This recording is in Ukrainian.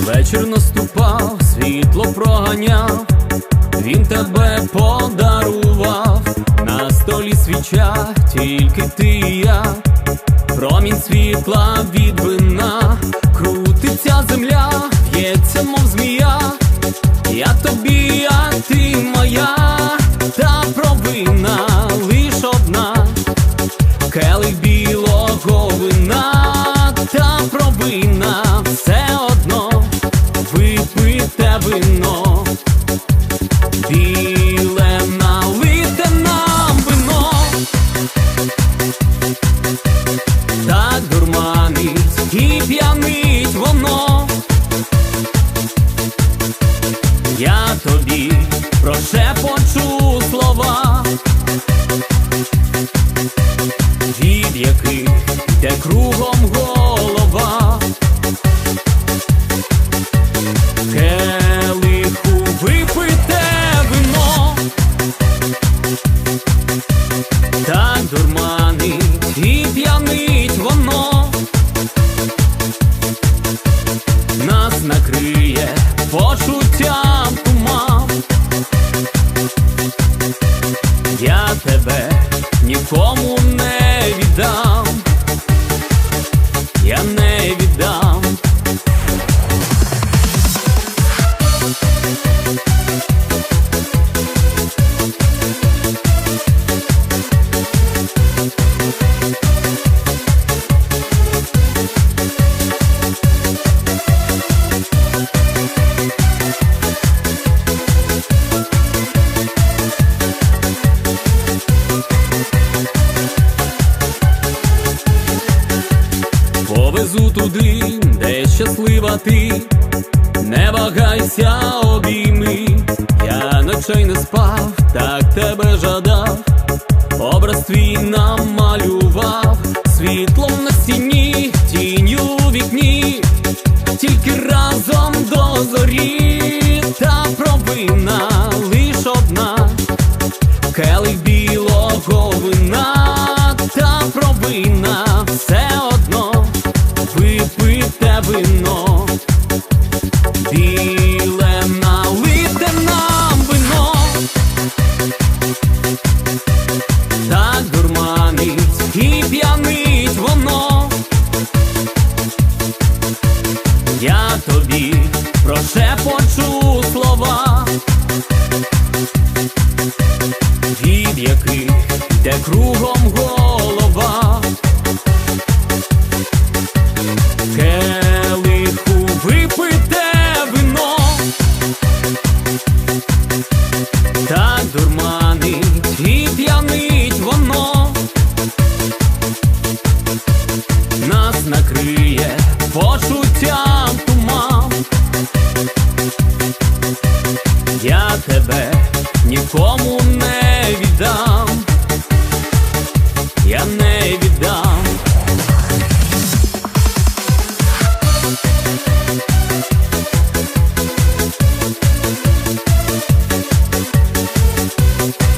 Вечір наступав, світло проганяв, він тебе подарував, на столі свіча, тільки ти і я, промінь світла від вина, крутиться земля, в'ється, мов змія, я тобі, тебе. Нікому щаслива ти, не вагайся, обійми, я ночей не спав, так тебе жадав, образ твій намалював, світлом на стіні, тінню у вікні, тільки разом до зорі, та провина you